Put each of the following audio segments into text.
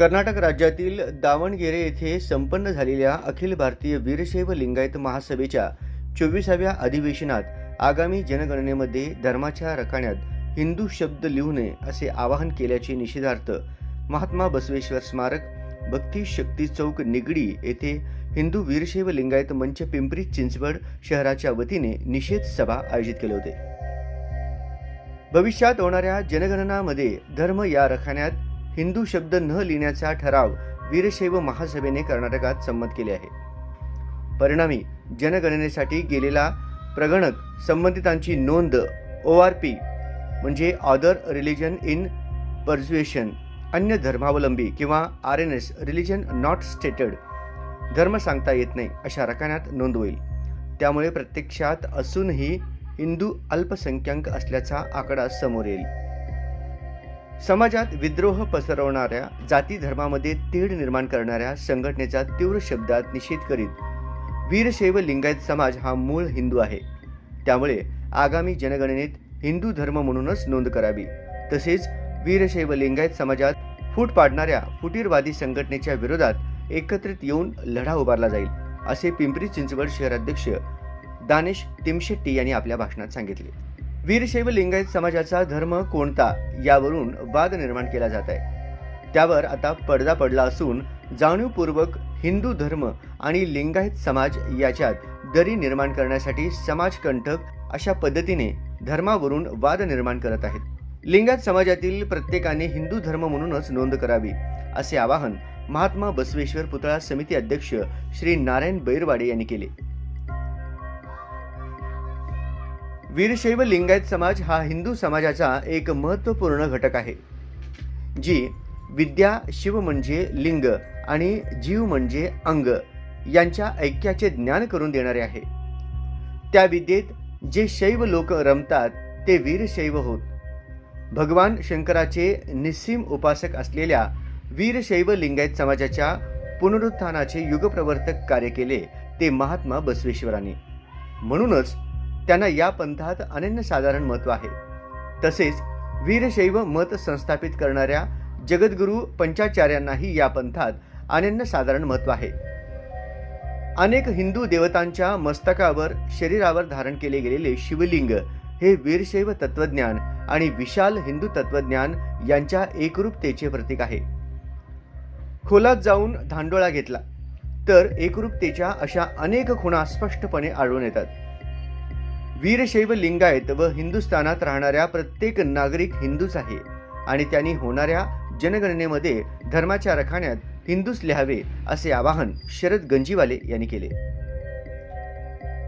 कर्नाटक राज्यातील दावणगेरे येथे संपन्न झालेल्या अखिल भारतीय वीरशैव लिंगायत महासभेच्या चोवीसाव्या अधिवेशनात आगामी जनगणनेमध्ये धर्माच्या रखाण्यात हिंदू शब्द लिहू नये असे आवाहन केल्याचे निषेधार्थ महात्मा बसवेश्वर स्मारक भक्ती शक्ती चौक निगडी येथे हिंदू वीरशैव लिंगायत मंच पिंपरी चिंचवड शहराच्या वतीने निषेध सभा आयोजित केले होते. भविष्यात होणाऱ्या जनगणनामध्ये धर्म या रखाण्यात हिंदू शब्द न लिहिण्याचा ठराव वीरशैव महासभेने कर्नाटकात संमत केले आहे. परिणामी जनगणनेसाठी गेलेला प्रगणक संबंधितांची नोंद ओ आर पी म्हणजे ऑदर रिलिजन इन पर्झ्युएशन अन्य धर्मावलंबी किंवा R N S religion not stated धर्म सांगता येत नाही अशा रकान्यात नोंद होईल. त्यामुळे प्रत्यक्षात असूनही हिंदू अल्पसंख्याक असल्याचा आकडा समोर येईल. समाजात विद्रोह पसरवणाऱ्या जाती धर्मामध्ये तेढ निर्माण करणाऱ्या संघटनेचा तीव्र शब्दात निषेध करीत वीरशैव लिंगायत समाज हा मूळ हिंदू आहे. त्यामुळे आगामी जनगणनेत हिंदू धर्म म्हणूनच नोंद करावी. तसेच वीरशैव लिंगायत समाजात फूट पाडणाऱ्या फुटीरवादी संघटनेच्या विरोधात एकत्रित येऊन लढा उभारला जाईल असे पिंपरी चिंचवड शहराध्यक्ष दानेश तिमशेट्टी यांनी आपल्या भाषणात सांगितले. वीरशैव लिंगायत समाजाचा धर्म कोणता यावरून वाद निर्माण केला जात आहे. त्यावर आता पडदा पडला असून जाणीवपूर्वक हिंदू धर्म आणि लिंगायत समाज याच्यात दरी निर्माण करण्यासाठी समाजकंठक अशा पद्धतीने धर्मावरून वाद निर्माण करत आहेत. लिंगायत समाजातील प्रत्येकाने हिंदू धर्म म्हणूनच नोंद करावी असे आवाहन महात्मा बसवेश्वर पुतळा समिती अध्यक्ष श्री नारायण बैरवाडे यांनी केले. वीरशैव लिंगायत समाज हा हिंदू समाजाचा एक महत्त्वपूर्ण घटक आहे जी विद्या शिव म्हणजे लिंग आणि जीव म्हणजे अंग यांच्या ऐक्याचे ज्ञान करून देणारे आहे. त्या विद्येत जे शैव लोक रमतात ते वीरशैव होत. भगवान शंकराचे निस्सीम उपासक असलेल्या वीरशैव लिंगायत समाजाच्या पुनरुत्थानाचे युगप्रवर्तक कार्य केले ते महात्मा बसवेश्वरांनी. म्हणूनच त्यांना या पंथात अनन्यसाधारण महत्त्व आहे. तसेच वीरशैव मत संस्थापित करणाऱ्या जगद्गुरू पंचाचार्यांनाही या पंथात अनन्यसाधारण महत्त्व आहे. अनेक हिंदू देवतांच्या मस्तकावर शरीरावर धारण केले गेलेले शिवलिंग हे वीरशैव तत्वज्ञान आणि विशाल हिंदू तत्वज्ञान यांच्या एकरूपतेचे प्रतीक आहे. खोलात जाऊन धांडोळा घेतला तर एकरूपतेच्या अशा अनेक खुणा स्पष्टपणे आढळून येतात. वीरशैव लिंगायत व हिंदुस्थानात राहणाऱ्या प्रत्येक नागरिक हिंदूच आहे. आणि त्यांनी होणाऱ्या जनगणनेमध्ये धर्माच्या रखाण्यात हिंदूच लिहावे असे आवाहन शरद गंजीवाले यांनी केले.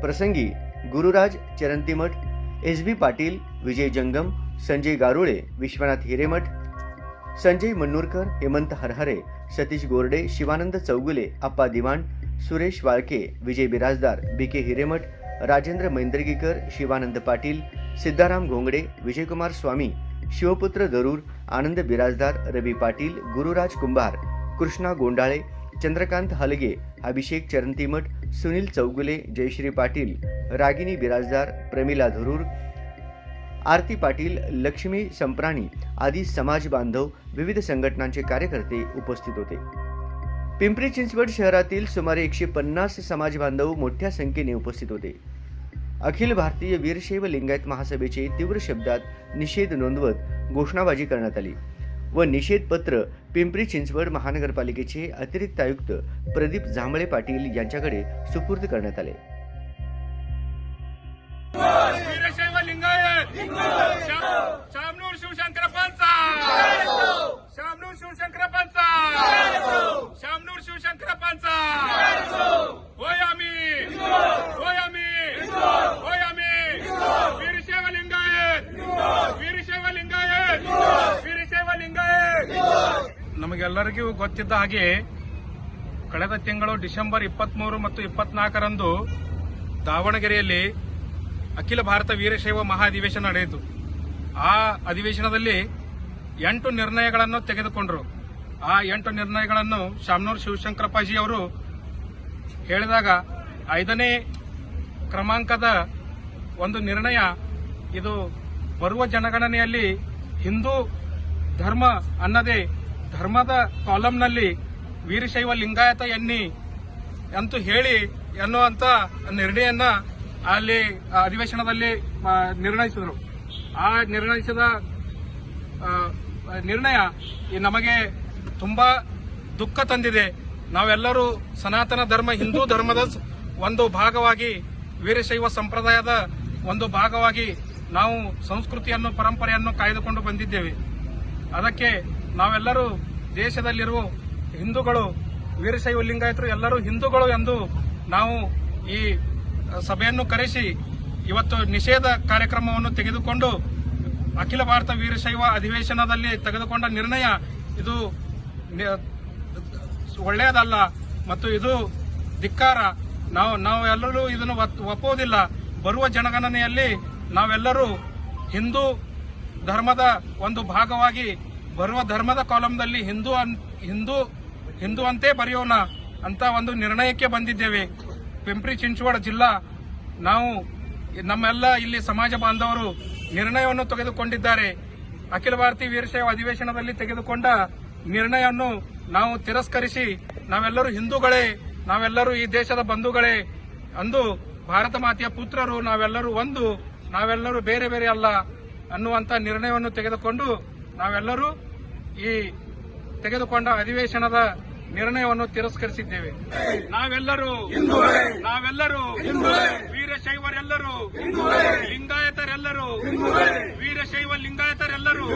प्रसंगी गुरुराज चरंतीमठ एस बी पाटील विजय जंगम संजय गारुळे विश्वनाथ हिरेमठ संजय मन्नूरकर हेमंत हरहरे सतीश गोरडे शिवानंद चौगुले अप्पा दिवाण सुरेश वाळके विजय बिराजदार बी के हिरेमठ राजेंद्र मैंद्रगीकर शिवानंद पाटील सिद्धाराम घोंगडे विजयकुमार स्वामी शिवपुत्र दरूर आनंद बिराजदार रवी पाटील गुरुराज कुंभार कृष्णा गोंडाळे चंद्रकांत हलगे अभिषेक चरंतीमठ सुनील चौगुले जयश्री पाटील रागिनी बिराजदार प्रमिला धरूर आरती पाटील लक्ष्मी संप्राणी आदी समाज बांधव विविध संघटनांचे कार्यकर्ते उपस्थित होते. पिंपरी चिंचवड शहरातील सुमारे एकशे पन्नास समाज बांधव मोठ्या संख्येने उपस्थित होते. अखिल भारतीय वीरशैव लिंगायत महासभेचे तीव्र शब्दात निषेध नोंदवत घोषणाबाजी करण्यात आली व निषेध पत्र पिंपरी चिंचवड महानगरपालिकेचे अतिरिक्त आयुक्त प्रदीप जांभळे पाटील यांच्याकडे सुपूर्द करण्यात आले. ನಮಗೆಲ್ಲರಿಗೂ ಗೊತ್ತಿದ್ದ ಹಾಗೆ ಕಳೆದ ತಿಂಗಳು ಡಿಸೆಂಬರ್ ಇಪ್ಪತ್ಮೂರು ಮತ್ತು ಇಪ್ಪತ್ನಾಲ್ಕರಂದು ದಾವಣಗೆರೆಯಲ್ಲಿ ಅಖಿಲ ಭಾರತ ವೀರಶೈವ ಮಹಾ ಅಧಿವೇಶನ ನಡೆಯಿತು. ಆ ಅಧಿವೇಶನದಲ್ಲಿ ಎಂಟು ನಿರ್ಣಯಗಳನ್ನು ತೆಗೆದುಕೊಂಡರು. ಆ ಎಂಟು ನಿರ್ಣಯಗಳನ್ನು ಶಾಮನೂರ್ ಶಿವಶಂಕರಪ್ಪಾಜಿ ಅವರು ಹೇಳಿದಾಗ ಐದನೇ ಕ್ರಮಾಂಕದ ಒಂದು ನಿರ್ಣಯ, ಇದು ಬರುವ ಜನಗಣನೆಯಲ್ಲಿ ಹಿಂದೂ ಧರ್ಮ ಅನ್ನದೇ ಧರ್ಮದ ಕಾಲಂನಲ್ಲಿ ವೀರಶೈವ ಲಿಂಗಾಯತ ಎನ್ನಿ ಅಂತೂ ಹೇಳಿ ಎನ್ನುವಂತ ನಿರ್ಣಯನ್ನ ಅಲ್ಲಿ ಅಧಿವೇಶನದಲ್ಲಿ ನಿರ್ಣಯಿಸಿದರು. ಆ ನಿರ್ಣಯಿಸಿದ ನಿರ್ಣಯ ನಮಗೆ ತುಂಬಾ ದುಃಖ ತಂದಿದೆ. ನಾವೆಲ್ಲರೂ ಸನಾತನ ಧರ್ಮ, ಹಿಂದೂ ಧರ್ಮದ ಒಂದು ಭಾಗವಾಗಿ, ವೀರಶೈವ ಸಂಪ್ರದಾಯದ ಒಂದು ಭಾಗವಾಗಿ ನಾವು ಸಂಸ್ಕೃತಿಯನ್ನು, ಪರಂಪರೆಯನ್ನು ಕಾಯ್ದುಕೊಂಡು ಬಂದಿದ್ದೇವೆ. ಅದಕ್ಕೆ ನಾವೆಲ್ಲರೂ ದೇಶದಲ್ಲಿರುವ ಹಿಂದೂಗಳು ವೀರಶೈವ ಲಿಂಗಾಯತರು ಎಲ್ಲರೂ ಹಿಂದೂಗಳು ಎಂದು ನಾವು ಈ ಸಭೆಯನ್ನು ಕರೆಸಿ ಇವತ್ತು ನಿಷೇಧ ಕಾರ್ಯಕ್ರಮವನ್ನು ತೆಗೆದುಕೊಂಡು ಅಖಿಲ ಭಾರತ ವೀರಶೈವ ಅಧಿವೇಶನದಲ್ಲಿ ತೆಗೆದುಕೊಂಡ ನಿರ್ಣಯ ಇದು ಒಳ್ಳೆಯದಲ್ಲ ಮತ್ತು ಇದು ಧಿಕ್ಕಾರ. ನಾವು ನಾವೆಲ್ಲರೂ ಇದನ್ನು ಒಪ್ಪುವುದಿಲ್ಲ. ಬರುವ ಜನಗಣನೆಯಲ್ಲಿ ನಾವೆಲ್ಲರೂ ಹಿಂದೂ ಧರ್ಮದ ಒಂದು ಭಾಗವಾಗಿ ಬರುವ ಧರ್ಮದ ಕಾಲಂನಲ್ಲಿ ಹಿಂದೂ ಹಿಂದೂ ಹಿಂದೂ ಅಂತೇ ಬರೆಯೋಣ ಅಂತ ಒಂದು ನಿರ್ಣಯಕ್ಕೆ ಬಂದಿದ್ದೇವೆ. ಪಿಂಪ್ರಿ ಚಿಂಚವಾಡ ಜಿಲ್ಲಾ, ನಾವು ನಮ್ಮೆಲ್ಲ ಇಲ್ಲಿ ಸಮಾಜ ಬಾಂಧವರು ನಿರ್ಣಯವನ್ನು ತೆಗೆದುಕೊಂಡಿದ್ದಾರೆ. ಅಖಿಲ ಭಾರತೀಯ ವೀರಶೈವ ಅಧಿವೇಶನದಲ್ಲಿ ತೆಗೆದುಕೊಂಡ ನಿರ್ಣಯವನ್ನು ನಾವು ತಿರಸ್ಕರಿಸಿ ನಾವೆಲ್ಲರೂ ಹಿಂದೂಗಳೇ, ನಾವೆಲ್ಲರೂ ಈ ದೇಶದ ಬಂಧುಗಳೇ ಅಂದು ಭಾರತ ಮಾತೆಯ ಪುತ್ರರು ನಾವೆಲ್ಲರೂ ಒಂದು, ನಾವೆಲ್ಲರೂ ಬೇರೆ ಬೇರೆ ಅಲ್ಲ ಅನ್ನುವಂತ ನಿರ್ಣಯವನ್ನು ತೆಗೆದುಕೊಂಡು ನಾವೆಲ್ಲರೂ ಈ ತೆಗೆದುಕೊಂಡ ಅಧಿವೇಶನದ ನಿರ್ಣಯವನ್ನು ತಿರಸ್ಕರಿಸಿದ್ದೇವೆ. ನಾವೆಲ್ಲರೂ ನಾವೆಲ್ಲರೂ ವೀರಶೈವರೆಲ್ಲರೂ ಲಿಂಗಾಯತರೆಲ್ಲರೂ ವೀರಶೈವ ಲಿಂಗಾಯತರೆಲ್ಲರೂ